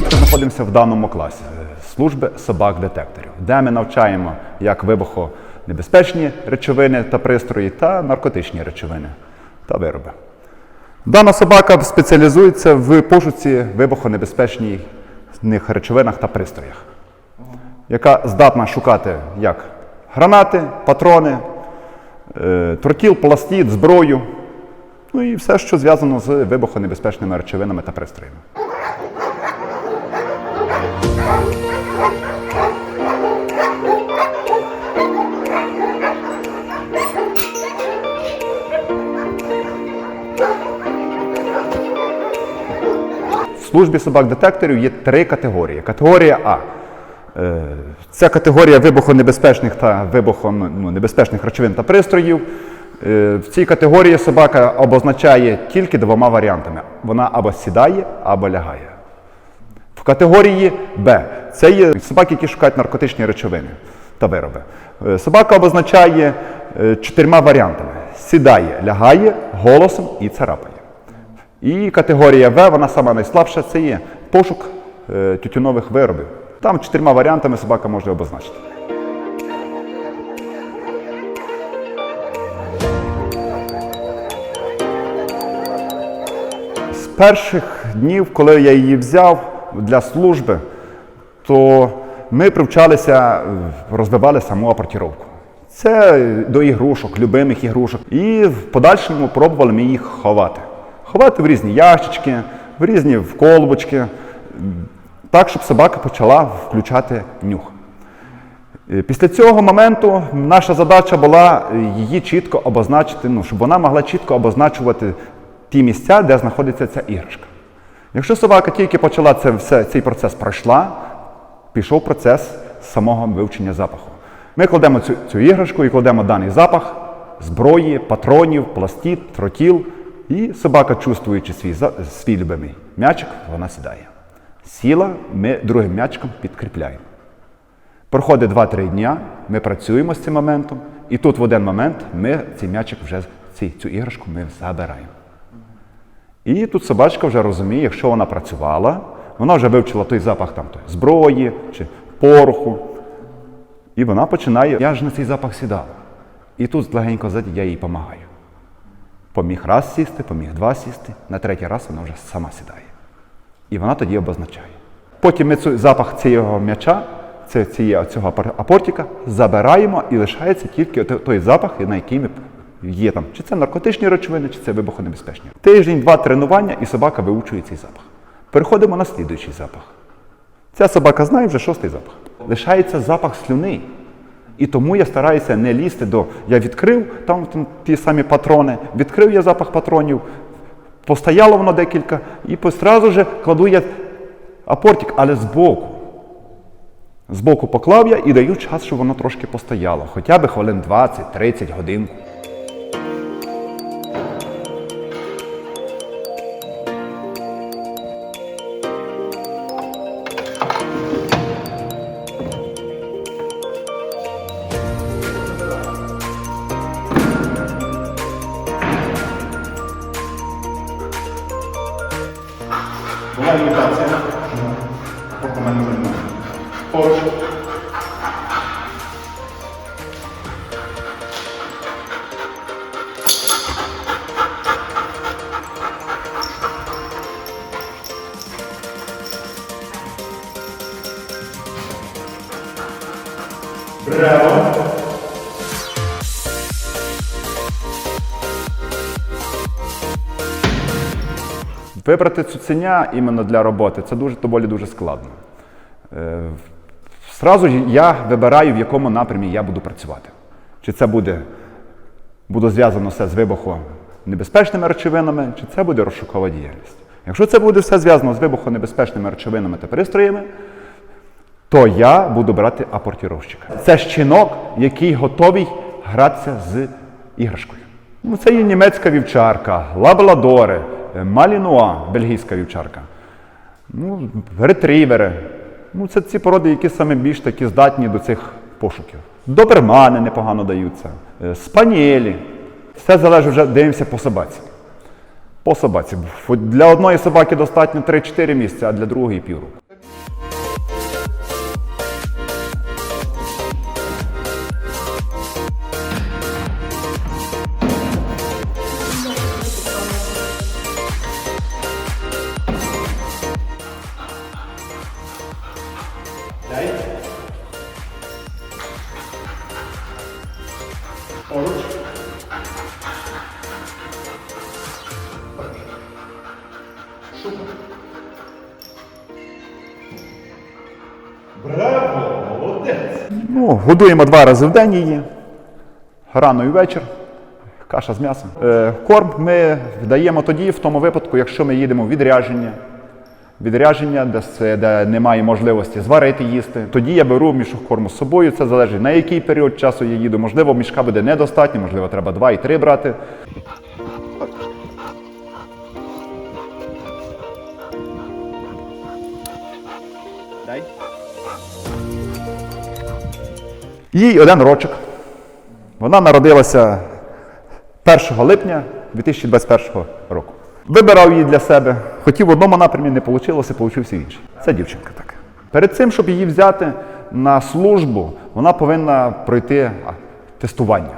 Ми знаходимося в даному класі служби собак-детекторів, де ми навчаємо як вибухонебезпечні речовини та пристрої та наркотичні речовини та вироби. Дана собака спеціалізується в пошуці вибухонебезпечних речовинах та пристроях, яка здатна шукати як гранати, патрони, е, тротіл, пластид, зброю, ну і все, що зв'язано з вибухонебезпечними речовинами та пристроями. В службі собак-детекторів є три категорії. Категорія А. Е, Це категорія вибухонебезпечних та вибухонебезпечних речовин та пристроїв. Е, В цій категорії собака обозначає тільки двома варіантами: вона або сідає, або лягає. В категорії Б це є собаки, які шукають наркотичні речовини та вироби. Е, Собака обозначає е, чотирма варіантами: сідає, лягає, голосом і царапає. І категорія В, вона сама найслабша, це є пошук тютюнових виробів. Там чотирма варіантами собака може обозначити. Перших днів, коли я її взяв для служби, то ми привчалися, розвивали саму апортіровку. Це до ігрушок, любимих ігрушок. І в подальшому пробували ми їх ховати. Ховати в різні ящички, в різні в колбочки, так, щоб собака почала включати нюх. Е, Після цього моменту наша задача була її чітко обозначити, ну, щоб вона могла чітко обозначувати ті місця, де знаходиться ця іграшка. Якщо собака тільки почала це все, цей процес пройшла, пішов процес самого вивчення запаху. Ми кладемо цю, цю іграшку і кладемо даний запах зброї, патронів, пластид, тротіл, і собака, чувствуючи свій, свій любимий м'ячик, вона сідає. Сіла, ми другим м'ячиком підкріпляємо. Проходить 2-3 дня, ми працюємо з цим моментом, і тут в один момент ми цей м'ячик вже цю іграшку ми забираємо. І тут собачка вже розуміє, якщо вона працювала, вона вже вивчила той запах там, той, зброї чи пороху. І вона починає, я ж на цей запах сідала. І тут легенько ззаді я їй допомагаю. Поміг раз сісти, поміг два сісти, на третій раз вона вже сама сідає. І вона тоді обозначає. Потім ми цей запах цього м'яча, цього апор- апортика, забираємо і лишається тільки той запах, на який ми є там. Чи це наркотичні речовини, чи це вибухонебезпечні. Тиждень-два тренування, і собака виучує цей запах. Переходимо на слідуючий запах. Ця собака знає вже шостий запах. Лишається запах слюни. І тому я стараюся не лізти до. Я відкрив там, там ті самі патрони, відкрив я запах патронів, постояло воно декілька, і одразу же кладу я апортик, але збоку. Збоку поклав я і даю час, щоб воно трошки постояло. Хоча б хвилин 20-30 годинку. Браво. Вибрати цуценя іменно для роботи це дуже доволі дуже складно. Е, Зразу я вибираю, в якому напрямі я буду працювати. Чи це буде, буде зв'язано все з вибухонебезпечними речовинами, чи це буде розшукова діяльність. Якщо це буде все зв'язано з вибухонебезпечними речовинами та пристроями, то я буду брати апортіровщика. Це щінок, який готовий гратися з іграшкою. Ну, це є німецька вівчарка, лабрадори, е, малінуа, бельгійська вівчарка, ну, ретрівери. Ну, це ці породи, які саме більш такі здатні до цих пошуків. Добермани непогано даються, е, спаніелі. Все залежить вже дивимося по собаці. По собаці. Для одної собаки достатньо 3-4 місяці, а для другої півроку. Ну, годуємо два рази в день її. Рано і вечір. Каша з м'ясом. Е, корм ми даємо тоді, в тому випадку, якщо ми їдемо відрядження. Відрядження, де, це, де немає можливості зварити їсти. Тоді я беру мішок корму з собою. Це залежить на який період часу я їду. Можливо, мішка буде недостатньо, можливо, треба два і три брати. Їй один рочок. Вона народилася 1 липня 2021 року. Вибирав її для себе. Хотів в одному напрямі, не вийшло, получився інший. Це дівчинка така. Перед цим, щоб її взяти на службу, вона повинна пройти тестування.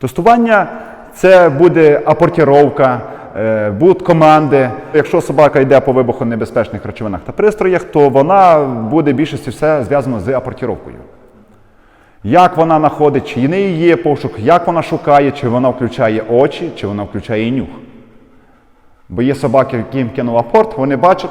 Тестування це буде апортіровка, е, будуть команди. Якщо собака йде по вибухонебезпечних речовинах та пристроях, то вона буде більшості все зв'язано з апортіровкою. Як вона знаходить, чи в неї є пошук, як вона шукає, чи вона включає очі, чи вона включає нюх. Бо є собаки, яким кинув апорт, вони бачать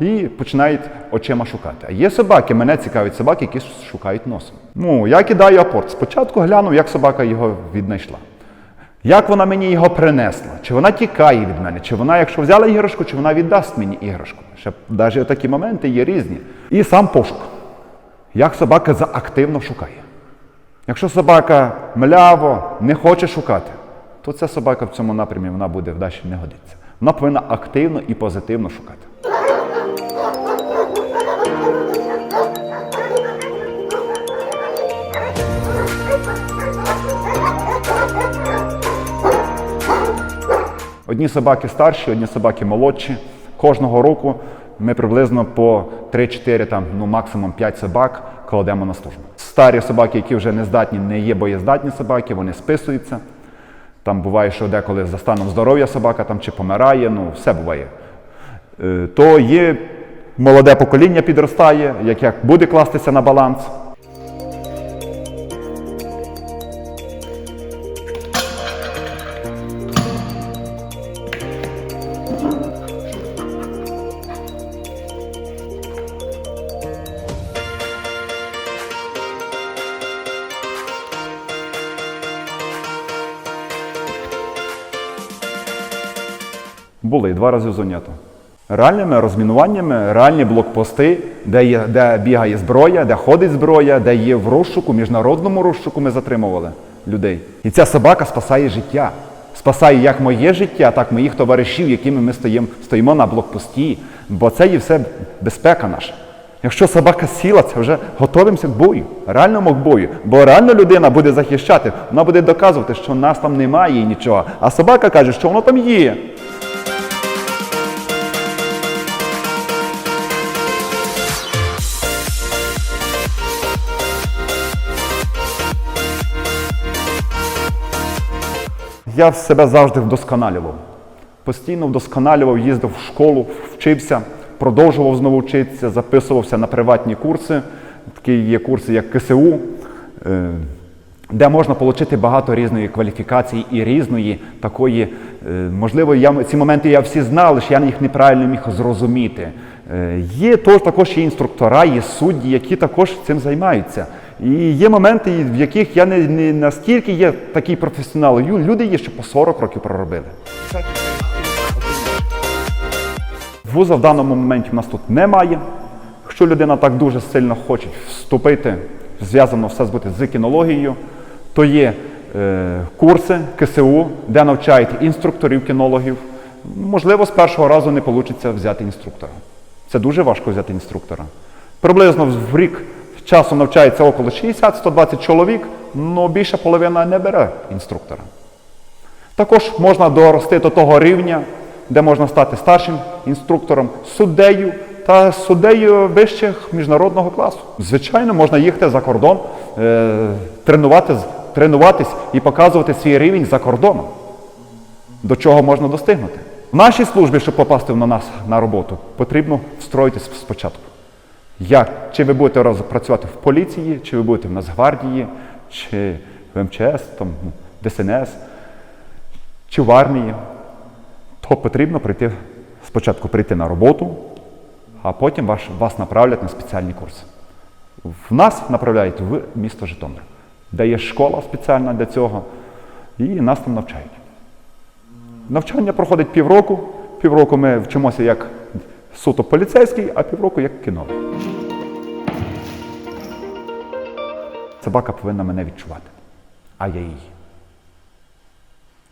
і починають очима шукати. А є собаки, мене цікавить собаки, які шукають носом. Ну, я кидаю апорт. Спочатку глянув, як собака його віднайшла. Як вона мені його принесла? Чи вона тікає від мене? Чи вона, якщо взяла іграшку, чи вона віддасть мені іграшку? Ще навіть такі моменти є різні. І сам пошук. Як собака заактивно шукає. Якщо собака мляво не хоче шукати, то ця собака в цьому напрямі вона буде вдалі не годиться. Вона повинна активно і позитивно шукати. Одні собаки старші, одні собаки молодші. Кожного року ми приблизно по 3-4, там, ну максимум 5 собак кладемо на службу. Старі собаки, які вже не здатні, не є боєздатні собаки, вони списуються. Там буває, що деколи за станом здоров'я собака там чи помирає, ну все буває. Е, То є молоде покоління підростає, яке буде кластися на баланс. Були два рази в зонято. Реальними розмінуваннями, реальні блокпости, де, є, де бігає зброя, де ходить зброя, де є в розшуку, міжнародному розшуку ми затримували людей. І ця собака спасає життя. Спасає як моє життя, так і моїх товаришів, якими ми стоїмо, стоїмо на блокпості. Бо це є все безпека наша. Якщо собака сіла, це вже готуємося к бою, реальному к бою. Бо реально людина буде захищати, вона буде доказувати, що нас там немає і нічого. А собака каже, що воно там є. Я себе завжди вдосконалював. Постійно вдосконалював, їздив в школу, вчився, продовжував знову вчитися, записувався на приватні курси. Такі є курси, як КСУ, е, де можна отримати багато різної кваліфікації і різної такої. е, Можливо, я, ці моменти я всі знав, лише я їх неправильно міг зрозуміти. Е, Є також є інструктора, є судді, які також цим займаються. І є моменти, в яких я не, не настільки є такий професіонал. Люди є, що по 40 років проробили. Вуза в даному моменті в нас тут немає. Якщо людина так дуже сильно хоче вступити, зв'язано все збути з кінологією, то є е, курси КСУ, де навчають інструкторів кінологів. Можливо, з першого разу не вийде взяти інструктора. Це дуже важко взяти інструктора. Приблизно в рік часу навчається около 60-120 чоловік, але більша половина не бере інструктора. Також можна дорости до того рівня, де можна стати старшим інструктором, суддею та суддею вищих міжнародного класу. Звичайно, можна їхати за кордон, е, тренувати, тренуватись і показувати свій рівень за кордоном. До чого можна достигнути? В нашій службі, щоб попасти на нас на роботу, потрібно встроїтись спочатку. Як? Чи ви будете працювати в поліції, чи ви будете в Нацгвардії, чи в МЧС, там, ДСНС, чи в армії, то потрібно прийти спочатку прийти на роботу, а потім вас, вас направлять на спеціальні курси. В нас направляють в місто Житомир, де є школа спеціальна для цього, і нас там навчають. Навчання проходить півроку. Півроку ми вчимося як суто поліцейський, а півроку як кінолог. Собака повинна мене відчувати, а я її.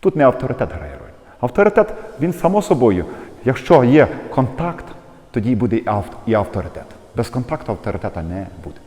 Тут не авторитет грає роль. Авторитет, він само собою. Якщо є контакт, тоді буде і авторитет. Без контакту авторитета не буде.